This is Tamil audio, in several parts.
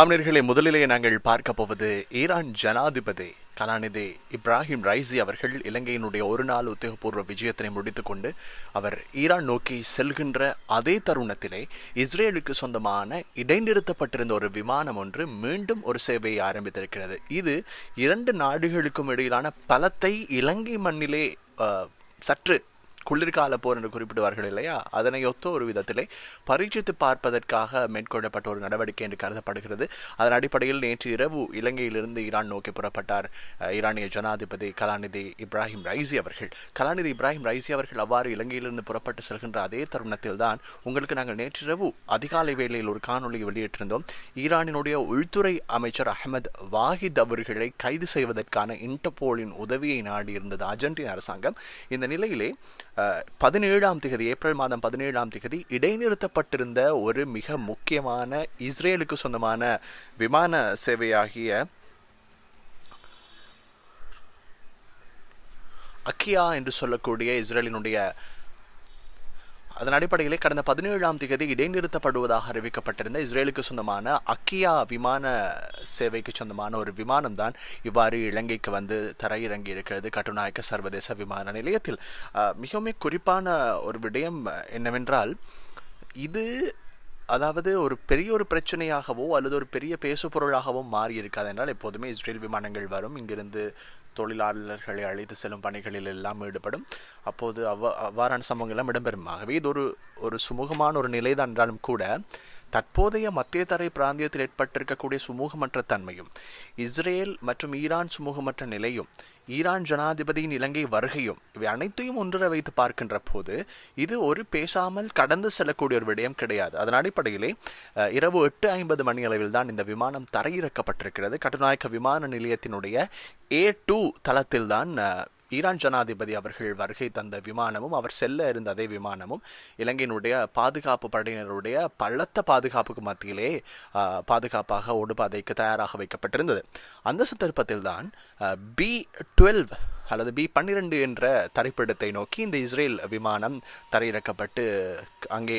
ஆம்னர்களே முதலிலே நாங்கள் பார்க்க போவது ஈரான் ஜனாதிபதி கலாநிதி இப்ராஹிம் ரைசி அவர்கள் இலங்கையினுடைய ஒரு நாள் உத்தியோகபூர்வ விஜயத்தினை முடித்துக்கொண்டு அவர் ஈரான் நோக்கி செல்கின்ற அதே தருணத்திலே இஸ்ரேலுக்கு சொந்தமான இடைநிறுத்தப்பட்டிருந்த ஒரு விமானம் ஒன்று மீண்டும் ஒரு சேவையை ஆரம்பித்திருக்கிறது. இது இரண்டு நாடுகளுக்கும் இடையிலான பலத்தை இலங்கை மண்ணிலே சற்று குளிர்கால போர் என்று குறிப்பிடுவார்கள் இல்லையா? அதனை ஒத்த ஒரு விதத்திலே பரீட்சித்து பார்ப்பதற்காக மேற்கொள்ளப்பட்ட ஒரு நடவடிக்கை என்று கருதப்படுகிறது. அதன் அடிப்படையில் நேற்று இரவு இலங்கையிலிருந்து ஈரான் நோக்கி புறப்பட்டார் ஈரானிய ஜனாதிபதி கலாநிதி இப்ராஹிம் ரைசி அவர்கள். கலாநிதி இப்ராஹிம் ரைசி அவர்கள் அவ்வாறு இலங்கையிலிருந்து புறப்பட்டு செல்கின்ற அதே தருணத்தில் தான் உங்களுக்கு நாங்கள் நேற்றிரவு அதிகாலை வேளையில் ஒரு காணொளியை வெளியிட்டிருந்தோம். ஈரானினுடைய உள்துறை அமைச்சர் அகமது வாஹித் அவர்களை கைது செய்வதற்கான இன்டர்போலின் உதவியை நாடியிருந்தது அர்ஜென்டினா அரசாங்கம். இந்த நிலையிலே பதினேழாம் திகதி ஏப்ரல் மாதம் பதினேழாம் திகதி இடைநிறுத்தப்பட்டிருந்த ஒரு மிக முக்கியமான இஸ்ரேலுக்கு சொந்தமான விமான சேவையாகிய அக்கியா என்று சொல்லக்கூடிய இஸ்ரேலினுடைய அதன் அடிப்படையிலே கடந்த பதினேழாம் தேதி இடைநிறுத்தப்படுவதாக அறிவிக்கப்பட்டிருந்த இஸ்ரேலுக்கு சொந்தமான அக்கியா விமான சேவைக்கு சொந்தமான ஒரு விமானம் தான் இவ்வாறு இலங்கைக்கு வந்து தரையிறங்கி இருக்கிறது. கட்டுநாயக்க சர்வதேச விமான நிலையத்தில். அஹ், மிகவும் குறிப்பான ஒரு விடயம் என்னவென்றால் இது அதாவது ஒரு பெரிய ஒரு பிரச்சனையாகவோ அல்லது ஒரு பெரிய பேசு பொருளாகவோ மாறி இருக்காது என்றால் எப்போதுமே இஸ்ரேல் விமானங்கள் வரும். இங்கிருந்து தொழிலாளர்களை அழைத்து செல்லும் பணிகளில் எல்லாம் ஈடுபடும். அப்போது அவ்வாறான சம்பவங்கள் எல்லாம் இடம்பெறும். ஆகவே இது ஒரு ஒரு சுமூகமான ஒரு நிலைதான் என்றாலும் கூட தற்போதைய மத்திய தரை பிராந்தியத்தில் ஏற்பட்டிருக்கக்கூடிய சுமூகமற்ற தன்மையும் இஸ்ரேல் மற்றும் ஈரான் சுமூகமற்ற நிலையும் ஈரான் ஜனாதிபதியின் இலங்கை வருகையும் இவை அனைத்தையும் ஒன்றிர வைத்து பார்க்கின்ற போது இது ஒரு பேசாமல் கடந்து செல்லக்கூடிய ஒரு விடயம் கிடையாது. அதன் அடிப்படையிலே இரவு எட்டு ஐம்பது மணி அளவில் தான் இந்த விமானம் தரையிறக்கப்பட்டிருக்கிறது. கட்டுநாயக்க விமான நிலையத்தினுடைய ஏ டூ தளத்தில் தான் ஈரான் ஜனாதிபதி அவர்கள் வருகை தந்த விமானமும் அவர் செல்ல இருந்த அதே விமானமும் இலங்கையினுடைய பாதுகாப்பு படையினருடைய பலத்த பாதுகாப்புக்கு மத்தியிலே பாதுகாப்பாக ஓடுபாதைக்கு தயாராக வைக்கப்பட்டிருந்தது. அந்த சந்தர்ப்பத்தில் தான் பி டுவெல்வ் அல்லது பி பன்னிரெண்டு என்ற தரைப்பிடத்தை நோக்கி இந்த இஸ்ரேல் விமானம் தரையிறக்கப்பட்டு அங்கே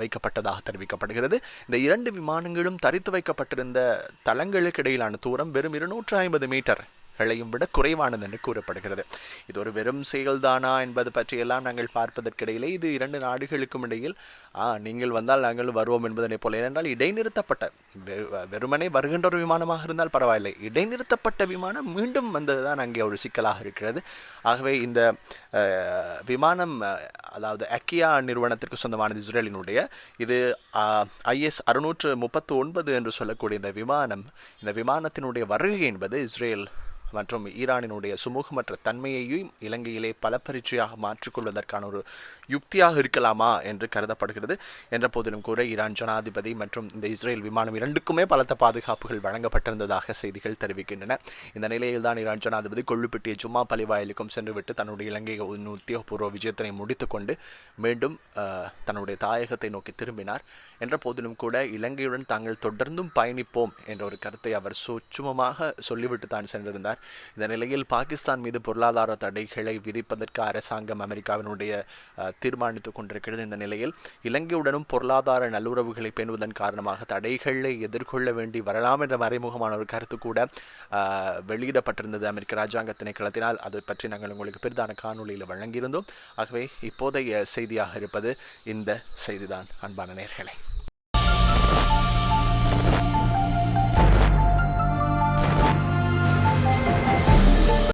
வைக்கப்பட்டதாக தெரிவிக்கப்படுகிறது. இந்த இரண்டு விமானங்களும் தரித்து வைக்கப்பட்டிருந்த தளங்களுக்கு இடையிலான தூரம் வெறும் இருநூற்று ஐம்பது மீட்டர். களையும் விட குறைவானது என்று கூறப்படுகிறது. இது ஒரு வெறும் செயல்தானா என்பது பற்றியெல்லாம் நாங்கள் பார்ப்பதற்கிடையிலே இது இரண்டு நாடுகளுக்கும் இடையில் ஆ நீங்கள் வந்தால் நாங்கள் வருவோம் என்பதனை போல. ஏனென்றால் இடைநிறுத்தப்பட்ட வெ- வெறுமனே வருகின்ற ஒரு விமானமாக இருந்தால் பரவாயில்லை. இடைநிறுத்தப்பட்ட விமானம் மீண்டும் வந்ததுதான் அங்கே ஒரு சிக்கலாக இருக்கிறது. ஆகவே இந்த விமானம் அதாவது அக்கியா நிறுவனத்திற்கு சொந்தமானது இஸ்ரேலினுடைய இது ஐஎஸ் அறுநூற்று முப்பத்து ஒன்பது என்று சொல்லக்கூடிய இந்த விமானம் இந்த விமானத்தினுடைய வருகை என்பது இஸ்ரேல் மற்றும் ஈரானினுடைய சுமூகமற்ற தன்மையையும் இலங்கையிலே பல பரீட்சையாக மாற்றிக்கொள்வதற்கான ஒரு யுக்தியாக இருக்கலாமா என்று கருதப்படுகிறது. என்ற போதிலும் கூட ஈரான் ஜனாதிபதி மற்றும் இந்த இஸ்ரேல் விமானம் இரண்டுக்குமே பலத்த பாதுகாப்புகள் வழங்கப்பட்டிருந்ததாக செய்திகள் தெரிவிக்கின்றன. இந்த நிலையில் தான் ஈரான் ஜனாதிபதி கொள்ளுப்பட்டிய ஜும்மா பலிவாயிலுக்கும் சென்றுவிட்டு தன்னுடைய இலங்கை உத்தியோகபூர்வ விஜயத்தினை முடித்துக்கொண்டு மீண்டும் தன்னுடைய தாயகத்தை நோக்கி திரும்பினார். என்ற போதிலும் கூட இலங்கையுடன் தாங்கள் தொடர்ந்தும் பயணிப்போம் என்ற ஒரு கருத்தை அவர் சுச்சுமமாக சொல்லிவிட்டு தான் சென்றிருந்தார். இந்த நிலையில் பாகிஸ்தான் மீது பொருளாதார தடைகளை விதிப்பதற்கு அரசாங்கம் அமெரிக்காவினுடைய தீர்மானித்துக் கொண்டிருக்கிறது. இந்த நிலையில் இலங்கையுடனும் பொருளாதார நல்லுறவுகளை பேணுவதன் காரணமாக தடைகளை எதிர்கொள்ள வேண்டி வரலாம் என்ற மறைமுகமான ஒரு கருத்து கூட வெளியிடப்பட்டிருந்தது அமெரிக்க ராஜாங்க திணைக்களத்தினால். அதை பற்றி நாங்கள் உங்களுக்கு பெரிதான காணொளியில் வழங்கியிருந்தோம். ஆகவே இப்போதைய செய்தியாக இருப்பது இந்த செய்திதான் அன்பான நேர்களை.